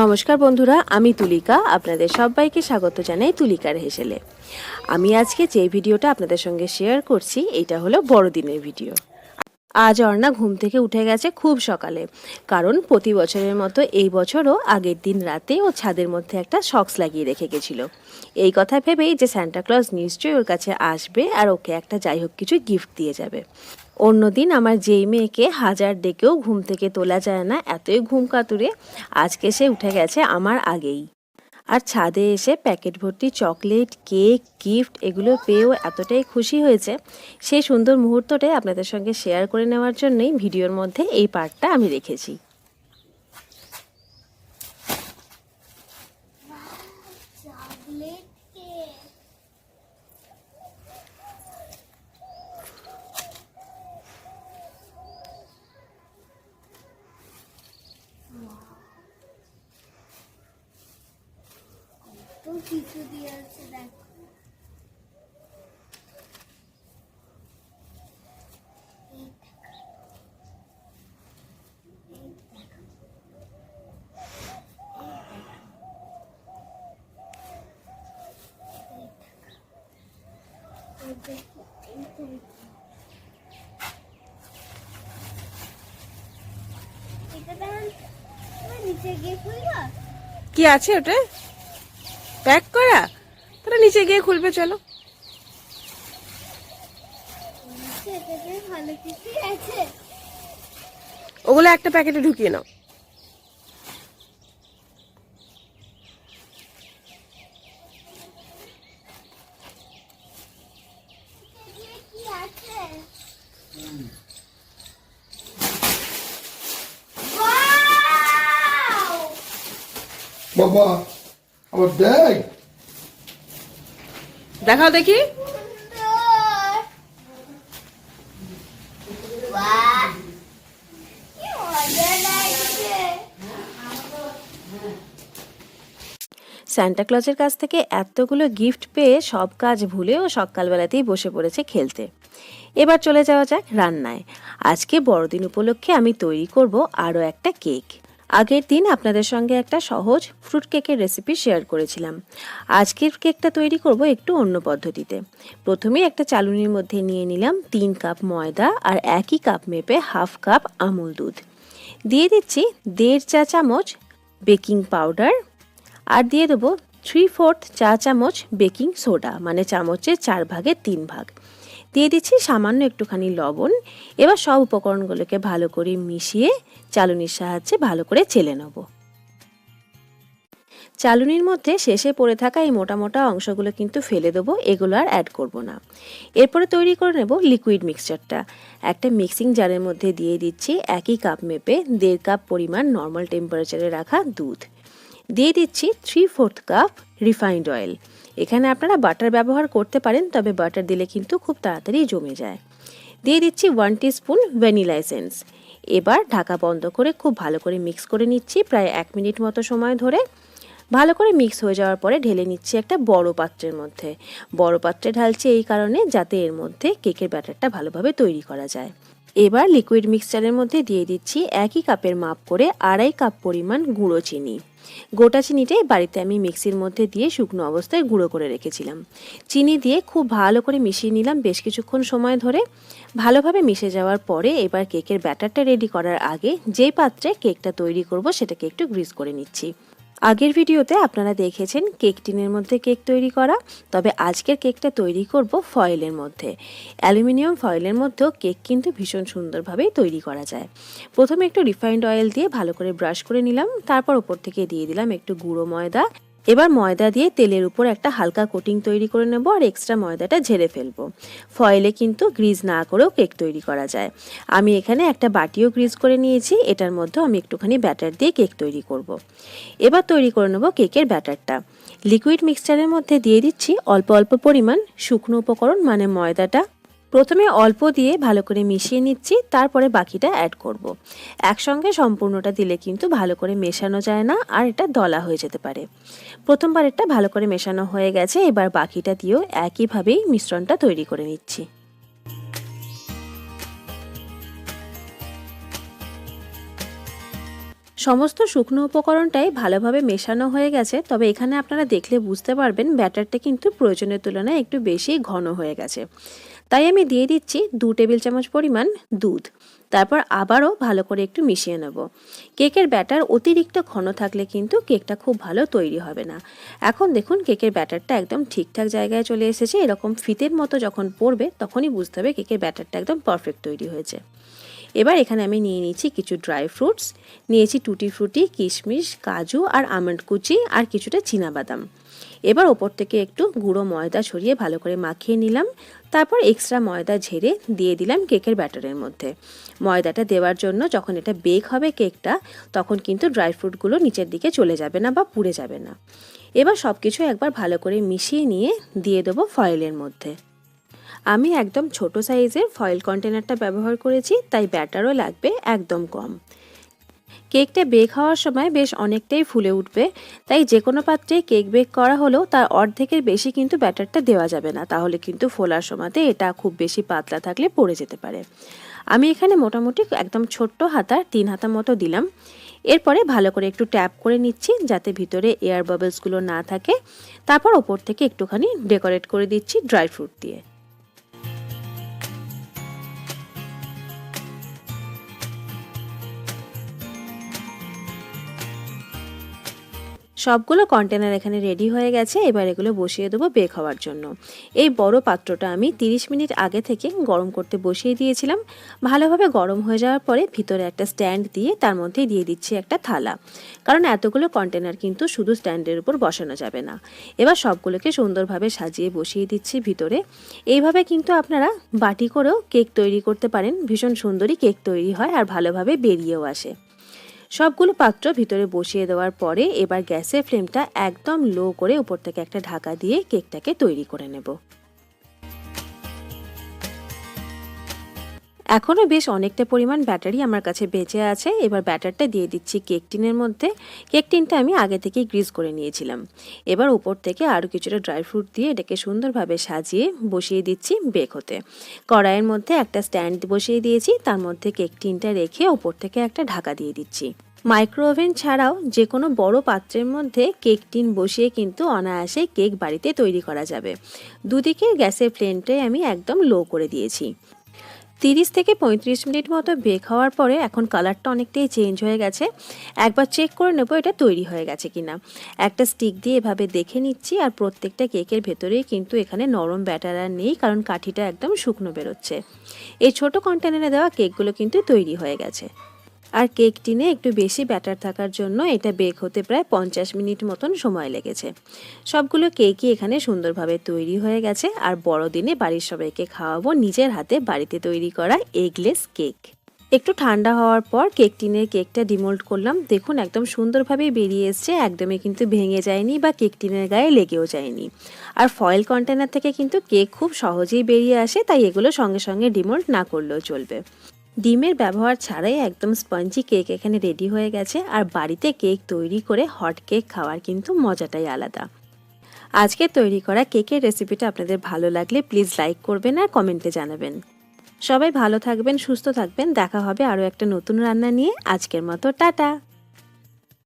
নমস্কার বন্ধুরা, আমি তুলিকা। আপনাদের সবাইকে স্বাগত জানাই তুলিকার হেসেলে। আমি আজকে যে ভিডিওটা আপনাদের সঙ্গে শেয়ার করছি এটা হলো বড়দিনের ভিডিও। আজ অর্ণা ঘুম থেকে উঠে গেছে খুব সকালে। কারণ প্রতি বছরের মতো এই বছরও আগের দিন রাতে ও ছাদের মধ্যে একটা সক্স লাগিয়ে রেখে গেছিল। এই কথা ভেবেই যে সান্টা ক্লজ নিশ্চয়ই ওর কাছে আসবে আর ওকে একটা যাই হোক কিছু গিফট দিয়ে যাবে। অন্যদিন আমার যেই মেয়েকে হাজার ডেকেও ঘুম থেকে তোলা যায় না, এতই ঘুম কাতুরে। আজকে সে উঠে গেছে আমার আগেই। আর ছাদে এসে প্যাকেট ভর্তি চকলেট, কেক, গিফট এগুলো পেয়েও এতটাই খুশি হয়েছে। সেই সুন্দর মুহূর্তটাই আপনাদের সঙ্গে শেয়ার করে নেওয়ার জন্যই ভিডিওর মধ্যে এই পার্টটা আমি রেখেছি চকলেট কেক কত কিছু দিয়েছে দেখো এই দেখো। এই দেখো। এই দেখো। এই দেখো, এই দেখো। এটা দেখেন, তোমার নিচে গিয়ে খুললো কি আছে ওটা প্যাক করা? তাহলে নিচে গিয়ে খুলবে চলো। ওগুলো একটা প্যাকেটে ঢুকিয়ে নাও। বাবা! আবার দেখ। দেখাও দেখি। ক্লজের কাছ থেকে এতগুলো গিফট পেয়ে সব কাজ ভুলে ও সকালবেলাতেই বসে পড়েছে খেলতে। এবার চলে যাওয়া যাক রান্নায়। আজকে বড়দিন উপলক্ষে আমি তৈরি করব আরও একটা কেক। আগের দিন আপনাদের সঙ্গে একটা সহজ ফ্রুট কেকের রেসিপি শেয়ার করেছিলাম। আজকের কেকটা তৈরি করব একটু অন্য পদ্ধতিতে। প্রথমে একটা চালুনির মধ্যে নিয়ে নিলাম তিন কাপ ময়দা আর একই কাপ মেপে হাফ কাপ আমুল দুধ। দিয়ে দিচ্ছি দেড় চা চামচ বেকিং পাউডার আর দিয়ে দেবো থ্রি ফোর্থ চা চামচ বেকিং সোডা মানে চামচের চার ভাগের তিন ভাগ। দিয়ে দিচ্ছি সামান্য একটুখানি লবণ। এবার সব উপকরণগুলোকে ভালো করে মিশিয়ে চালুনির সাহায্যে ভালো করে চেলে নেব। চালুনির মধ্যে শেষে পড়ে থাকা এই মোটা মোটা অংশগুলো কিন্তু ফেলে দেবো, এগুলো আর অ্যাড করব না। এরপরে তৈরি করে নেব লিকুইড মিক্সচারটা একটা মিক্সিং জারের মধ্যে দিয়ে দিচ্ছি একই কাপ মেপে দেড় কাপ পরিমাণ নর্মাল টেম্পারেচারে রাখা দুধ। দিয়ে দিচ্ছি three fourth cup refined oil এখানে আপনারা বাটার ব্যবহার করতে পারেন, তবে বাটার দিলে কিন্তু খুব তাড়াতাড়ি জমে যায়। দিয়ে দিচ্ছি ওয়ান স্পুন ভ্যানিলা এসেন্স এবার ঢাকা বন্ধ করে খুব ভালো করে মিক্স করে নিচ্ছি, প্রায় এক মিনিট মতো সময় ধরে। ভালো করে মিক্স হয়ে যাওয়ার পরে ঢেলে নিচ্ছি একটা বড় পাত্রের মধ্যে। বড় পাত্রে ঢালছি এই কারণে যাতে এর মধ্যে কেকের ব্যাটারটা ভালোভাবে তৈরি করা যায়। এবার লিকুইড মিক্সচারের মধ্যে দিয়ে দিচ্ছি একই কাপের মাপ করে আড়াই কাপ পরিমাণ গুঁড়ো চিনি। গোটা চিনিটাই বাড়িতে আমি মিক্সির মধ্যে দিয়ে শুকনো অবস্থায় গুঁড়ো করে রেখেছিলাম। চিনি দিয়ে খুব ভালো করে মিশিয়ে নিলাম বেশ কিছুক্ষণ সময় ধরে। ভালোভাবে মিশে যাওয়ার পরে এবার কেকের ব্যাটারটা রেডি করার আগে যেই পাত্রে কেকটা তৈরি করব সেটাকে একটু গ্রিস করে নিচ্ছি। আগের ভিডিওতে আপনারা দেখেছেন কেক টিনের মধ্যে কেক তৈরি করা, তবে আজকের কেকটা তৈরি করব ফয়েলের মধ্যে। অ্যালুমিনিয়াম ফয়েলের মধ্যেও কেক কিন্তু ভীষণ সুন্দরভাবেই তৈরি করা যায়। প্রথমে একটু রিফাইন্ড অয়েল দিয়ে ভালো করে ব্রাশ করে নিলাম, তারপর ওপর থেকে দিয়ে দিলাম একটু গুঁড়ো ময়দা এবার ময়দা দিয়ে তেলের উপর একটা হালকা কোটিং তৈরি করে নেব আর এক্সট্রা ময়দাটা ঝেড়ে ফেলব। ফয়েলে কিন্তু গ্রিজ না করেও কেক তৈরি করা যায়। আমি এখানে একটা বাটিও গ্রিজ করে নিয়েছি, এটার মধ্যেও আমি একটুখানি ব্যাটার দিয়ে কেক তৈরি করব। এবার তৈরি করে নেব কেকের ব্যাটারটা। লিকুইড মিক্সচারের মধ্যে দিয়ে দিচ্ছি অল্প অল্প পরিমাণ শুকনো উপকরণ মানে ময়দাটা। প্রথমে অল্প দিয়ে ভালো করে মিশিয়ে নিচ্ছি, তারপরে বাকিটা অ্যাড করব। একসঙ্গে সম্পূর্ণটা দিলে কিন্তু ভালো করে মেশানো যায় না, আর এটা দলা হয়ে যেতে পারে। প্রথমবার এটা ভালো করে মেশানো হয়ে গেছে, এবার বাকিটা দিয়েও একইভাবেই মিশ্রণটা তৈরি করে নিচ্ছি। সমস্ত শুকনো উপকরণটাই ভালোভাবে মেশানো হয়ে গেছে, তবে এখানে আপনারা দেখলে বুঝতে পারবেন ব্যাটারটা কিন্তু প্রয়োজনের তুলনায় একটু বেশি ঘন হয়ে গেছে। তাই আমি দিয়ে দিচ্ছি দু টেবিল চামচ পরিমাণ দুধ। তারপর আবারও ভালো করে একটু মিশিয়ে নেব। কেকের ব্যাটার অতিরিক্ত ঘন থাকলে কিন্তু কেকটা খুব ভালো তৈরি হবে না। এখন দেখুন কেকের ব্যাটারটা একদম ঠিকঠাক জায়গায় চলে এসেছে। এরকম ফিতের মতো যখন পড়বে তখনই বুঝতে হবে কেকের ব্যাটারটা একদম পারফেক্ট তৈরি হয়েছে। এবার এখানে আমি নিয়ে নিয়েছি কিছু ড্রাই ফ্রুটস। নিয়েছি টুটি ফ্রুটি, কিশমিশ, কাজু আর আমন্ড কুচি আর কিছুটা বাদাম এবার ওপর থেকে একটু গুঁড়ো ময়দা ছড়িয়ে ভালো করে মাখিয়ে নিলাম। তারপর এক্সট্রা ময়দা ঝেড়ে দিয়ে দিলাম কেকের ব্যাটারের মধ্যে। ময়দাটা দেওয়ার জন্য যখন এটা বেক হবে কেকটা তখন কিন্তু ড্রাই ফ্রুটগুলো নিচের দিকে চলে যাবে না বা পুড়ে যাবে না। এবার সব কিছু একবার ভালো করে মিশিয়ে নিয়ে দিয়ে দেবো ফয়েলের মধ্যে। আমি একদম ছোট সাইজের ফয়েল কন্টেনারটা ব্যবহার করেছি, তাই ব্যাটারও লাগবে একদম কম। কেকটা বেক হওয়ার সময় বেশ অনেকটাই ফুলে উঠবে, তাই যে কোনো পাত্রে কেক বেক করা হলেও তার অর্ধেকের বেশি কিন্তু ব্যাটারটা দেওয়া যাবে না, তাহলে কিন্তু ফোলার সময়তে এটা খুব বেশি পাতলা থাকলে পড়ে যেতে পারে। আমি এখানে মোটামুটি একদম ছোট্ট হাতার তিন হাতা মতো দিলাম। এরপরে ভালো করে একটু ট্যাপ করে নিচ্ছি যাতে ভিতরে এয়ার বাবলসগুলো না থাকে। তারপর ওপর থেকে একটুখানি ডেকোরেট করে দিচ্ছি ড্রাই ফ্রুট দিয়ে। সবগুলো কন্টেনার এখানে রেডি হয়ে গেছে, এবার এগুলো বসিয়ে দেবো বেক হওয়ার জন্য। এই বড় পাত্রটা আমি 30 মিনিট আগে থেকে গরম করতে বসিয়ে দিয়েছিলাম। ভালোভাবে গরম হয়ে যাওয়ার পরে ভিতরে একটা স্ট্যান্ড দিয়ে তার মধ্যে দিয়ে দিচ্ছি একটা থালা। কারণ এতগুলো কন্টেনার কিন্তু শুধু স্ট্যান্ডের উপর বসানো যাবে না। এবার সবগুলোকে সুন্দরভাবে সাজিয়ে বসিয়ে দিচ্ছি ভিতরে। এইভাবে কিন্তু আপনারা বাটি করেও কেক তৈরি করতে পারেন। ভীষণ সুন্দরই কেক তৈরি হয় আর ভালোভাবে বেরিয়েও আসে। সবগুলো পাত্র ভিতরে বসিয়ে দেওয়ার পরে এবার গ্যাসের ফ্লেমটা একদম লো করে উপর থেকে একটা ঢাকা দিয়ে কেকটাকে তৈরি করে নেব। এখনও বেশ অনেকটা পরিমাণ ব্যাটারি আমার কাছে বেঁচে আছে। এবার ব্যাটারটা দিয়ে দিচ্ছি কেক টিনের মধ্যে। কেক টিনটা আমি আগে থেকেই গ্রিজ করে নিয়েছিলাম। এবার উপর থেকে আরও কিছুটা ড্রাই ফ্রুট দিয়ে এটাকে সুন্দরভাবে সাজিয়ে বসিয়ে দিচ্ছি বেক হতে। কড়াইয়ের মধ্যে একটা স্ট্যান্ড বসিয়ে দিয়েছি। তার মধ্যে কেক টিনটা রেখে ওপর থেকে একটা ঢাকা দিয়ে দিচ্ছি। মাইক্রো ওভেন ছাড়াও যে কোনো বড় পাত্রের মধ্যে কেক টিন বসিয়ে কিন্তু অনায়াসে কেক বাড়িতে তৈরি করা যাবে। দুদিকে গ্যাসের ফ্লেমটাই আমি একদম লো করে দিয়েছি। তিরিশ থেকে পঁয়ত্রিশ মিনিট মতো বেক হওয়ার পরে এখন কালারটা অনেকটাই চেঞ্জ হয়ে গেছে। একবার চেক করে নেব এটা তৈরি হয়ে গেছে কিনা। একটা স্টিক দিয়ে এভাবে দেখে নিচ্ছি আর প্রত্যেকটা কেকের ভেতরেই কিন্তু এখানে নরম ব্যাটার আর নেই কারণ কাঠিটা একদম শুকনো বেরোচ্ছে। এই ছোট কন্টেনারে দেওয়া কেকগুলো কিন্তু তৈরি হয়ে গেছে। আর কেক টিনে একটু বেশি ব্যাটার থাকার জন্য এটা বেক হতে প্রায় পঞ্চাশ মিনিট মতন সময় লেগেছে। সবগুলো কেকই এখানে সুন্দরভাবে তৈরি হয়ে গেছে আর বড়দিনে বাড়ির সবাইকে খাওয়াবো নিজের হাতে বাড়িতে তৈরি করা এগলেস কেক। একটু ঠান্ডা হওয়ার পর কেক টিনের কেকটা ডিমোল্ড করলাম। দেখুন, একদম সুন্দরভাবে বেরিয়ে এসছে, একদমই কিন্তু ভেঙে যায়নি বা কেক টিনের গায়ে লেগেও যায়নি। আর ফয়েল কন্টেনার থেকে কিন্তু কেক খুব সহজেই বেরিয়ে আসে, তাই এগুলো সঙ্গে সঙ্গে ডিমোল্ড না করলেও চলবে। ডিমের ব্যবহার ছাড়াই একদম স্পঞ্জি কেক এখানে রেডি হয়ে গেছে, আর বাড়িতে কেক তৈরি করে হট কেক খাওয়ার কিন্তু মজাটাই আলাদা। আজকে তৈরি করা কেকের রেসিপিটা আপনাদের ভালো লাগলে প্লিজ লাইক করবেন আর কমেন্টে জানাবেন। সবাই ভালো থাকবেন, সুস্থ থাকবেন, দেখা হবে আরও একটা নতুন রান্না নিয়ে। আজকের মতো টাটা।